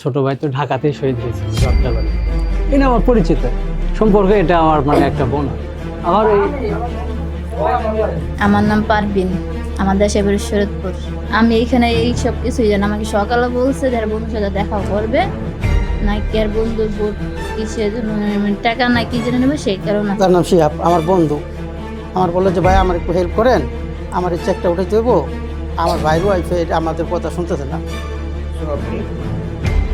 ছোট ভাই তো ঢাকাতেই শহীদ হয়েছে যাত্রাবাড়ি এটা আমার পরিচিত। সম্পর্কে এটা আমার মানে একটা বোন। আমার এই আমার নাম পারবিন আমার দেশে বাড়ি শরৎপুর। আমি এইখানে এই সব কিছুই জানি আমাকে সকালে বলছে যার বন্ধুর সাথে দেখা করবে। নাকি আর বন্ধুর বোট কিসের জন্য? মানে টাকা না কি জেনে নেবে সেই কারণে। তার নাম শিহাব আমার বন্ধু। আমার বলল যে ভাই আমার একটু হেল্প করেন। আমার এই চেকটা উঠে দেবো। আমার ভাইয়ের ওয়াইফে আমাদের কথা শুনতেছে না।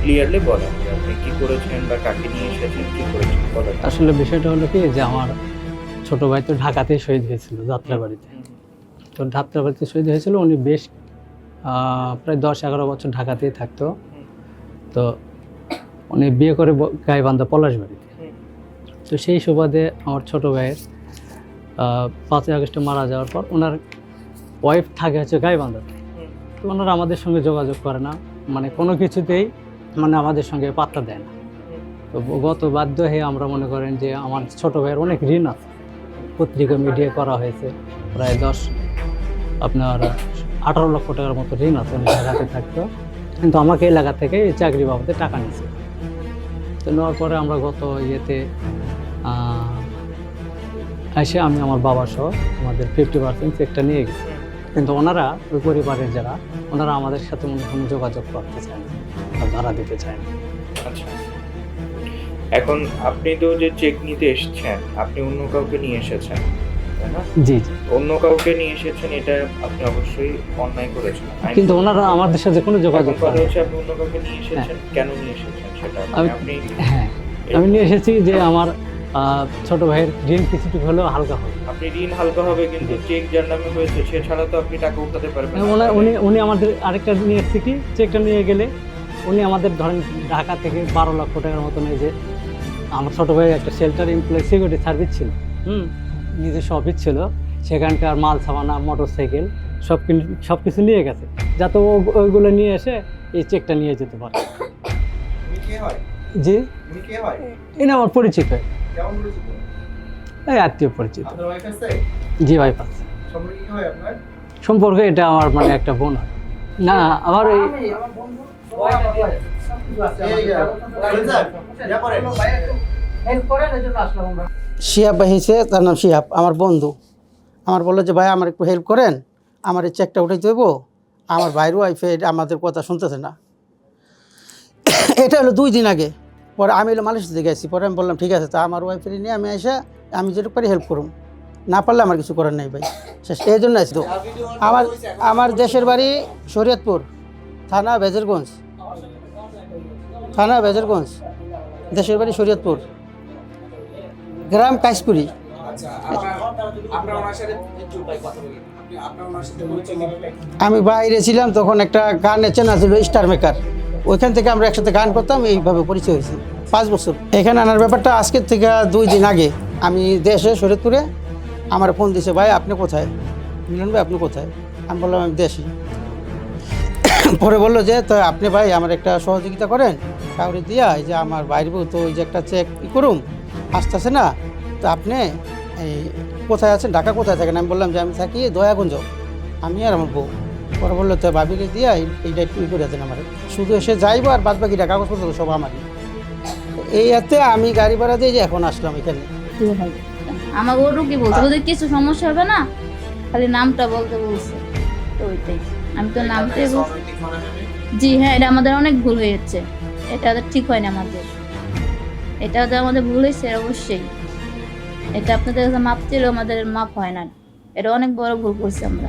ক্লিয়ারলি বলেন যে আপনি কি করেছেন বা কাকে নিয়ে এসেছেন কি করেছেন বলেন। আসলে বিষয়টা হলো কি যে আমার ছোট ভাই তো ঢাকাতেই শহীদ হয়েছিল যাত্রাবাড়িতে। তো যাত্রাবাড়িতে শহীদ হয়েছিল উনি বেশ প্রায় দশ এগারো বছর ঢাকাতেই থাকতো। তো উনি বিয়ে করে গাইবান্ধা পলাশবাড়িতে। তো সেই সুবাদে আমার ছোট ভাইয়ের পাঁচই আগস্টে মারা যাওয়ার পর ওনার ওয়াইফ থাকে হচ্ছে গাইবান্ধাতে তো ওনারা আমাদের সঙ্গে যোগাযোগ করে না মানে কোনো কিছুতেই মানে আমাদের সঙ্গে পাত্তা দেয় না। তো গত বাধ্য হয়ে আমরা মনে করেন যে আমার ছোট ভাইয়ের অনেক ঋণ আছে। পত্রিকা মিডিয়া করা হয়েছে, প্রায় দশ, আপনার আঠারো লক্ষ টাকার মতো ঋণ আছে উনি থাকতো। কিন্তু আমাকে এলাকা থেকে চাকরি বাবদে টাকা নিয়েছে। তো নেওয়ার পরে আমরা গত ইয়েতে এসে আমি আমার বাবা সহ আমাদের ফিফটি পার্সেন্ট চেকটা নিয়ে গেছি। কিন্তু ওনারা, ওই পরিবারের যারা, ওনারা আমাদের সাথে মনে যোগাযোগ করতে চায় না। ধরা দিতে চায় না। আচ্ছা। এখন আপনি তো যে চেক নিতে এসেছেন আপনি অন্য কাউকে নিয়ে এসেছেন জি জি। অন্য কাউকে নিয়ে এসেছেন এটা আপনি অবশ্যই অন্যায় করেছেন। কিন্তু ওনারা আমাদের সাথে কোনো যোগাযোগ হচ্ছে আপনি অন্য কাউকে নিয়ে এসেছেন কেন নিয়ে এসেছেন সেটা? আমি- আপনি হ্যাঁ। আমি নিয়ে এসেছি যে আমার ছোট ভাইয়ের ঋণ কিছুটুকু হলেও হালকা হবে। আপনি ঋণ হালকা হবে কিন্তু চেক যার নামে হয়েছে সে ছাড়া তো আপনি টাকা উঠাতে পারবেন না। উনি উনি আমাদের আরেকটা নিয়ে এসেছি কি? চেকটা নিয়ে গেলে উনি আমাদের ধরেন ঢাকা থেকে বারো লক্ষ টাকার মতন এই যে আমার ছোট ভাই একটা শেল্টার এমপ্লয় সিকিউরিটি সার্ভিস ছিল। হুম। নিজস্ব অফিস ছিল। সেখানকার মাল সামানা মোটর সাইকেল সব সব কিছু নিয়ে গেছে। যাতে ও ওইগুলো নিয়ে এসে এই চেকটা নিয়ে যেতে পারে। উনি কে হয়? জি? উনি কে এটা আমার পরিচিত। এই আত্মীয় পরিচিত। জি ভাই পাস সম্পর্কে কি হয় আপনার? সম্পর্কে এটা আমার মানে একটা বোন হয়। না আমার এই শিহাব হিসে তার নাম শিহাব, আমার বন্ধু। আমার বলল যে, ভাই, আমার একটু হেল্প করেন, আমার এই চেকটা উঠে দেবো আমার ভাইয়ের ওয়াইফে আমাদের কথা শুনতেছে না। এটা হলো দুই দিন আগে। পরে আমি হলো মালয়েশিয়াতে গেছি। পরে আমি বললাম, ঠিক আছে, তা আমার ওয়াইফের নিয়ে আমি এসে, আমি যেটুকু পারি হেল্প করুন না পারলে আমার কিছু করার নেই ভাই। শেষ, এই জন্য আসতো আমার আমার দেশের বাড়ি শরীয়তপুর। থানা বেজরগঞ্জ। থানা বেজরগঞ্জ দেশের বাড়ি শরীয়তপুর। গ্রাম কাশপুরি। আচ্ছা আমি বাইরে ছিলাম তখন একটা গানের চ্যানেল ছিল স্টার মেকার। ওইখান থেকে আমরা একসাথে গান করতাম এইভাবে পরিচয় হয়েছে। পাঁচ বছর। এখানে আনার ব্যাপারটা আজকের থেকে দুই দিন আগে। আমি দেশে শরীরপুরে আমার ফোন দিছে ভাই আপনি কোথায়? মিলন ভাই আপনি কোথায়? আমি বললাম আমি দেশি। পরে বলল যে, তো আপনি ভাই আমার একটা সহযোগিতা করেন। কাউরে দিয়া এই যে আমার বাইরে বউ, তো ওই যে একটা চেক ই করুম, আসতেছে না। তো আপনি এই কোথায় আছেন? ঢাকা কোথায় থাকেন? আমি বললাম যে, আমি থাকি দয়াগঞ্জ। আমি আর আমার বউ। পরে বলল, তো ভাবিকে দিয়া এই- এইটা একটু ই করে দেন আমার। শুধু এসে যাইবো আর বাদ বাকিটা কাগজপত্র সব আমারই। এই হাতে আমি গাড়ি ভাড়া দিয়ে যে এখন আসলাম এখানে। আমাকে ওটু কি বলছে, ওদের কিছু সমস্যা হবে না? খালি নামটা বলতে বলছে। ওইটাই। আমি তো নামটাই বলছি। জি হ্যাঁ এটা আমাদের অনেক ভুল হয়ে যাচ্ছে। এটা ঠিক হয় না আমাদের। এটা আমাদের ভুল হয়েছে, অবশ্যই। এটা আপনাদের কাছে মাপ চাইলেও আমাদের মাপ হয় না। এটা অনেক বড় ভুল করছি আমরা।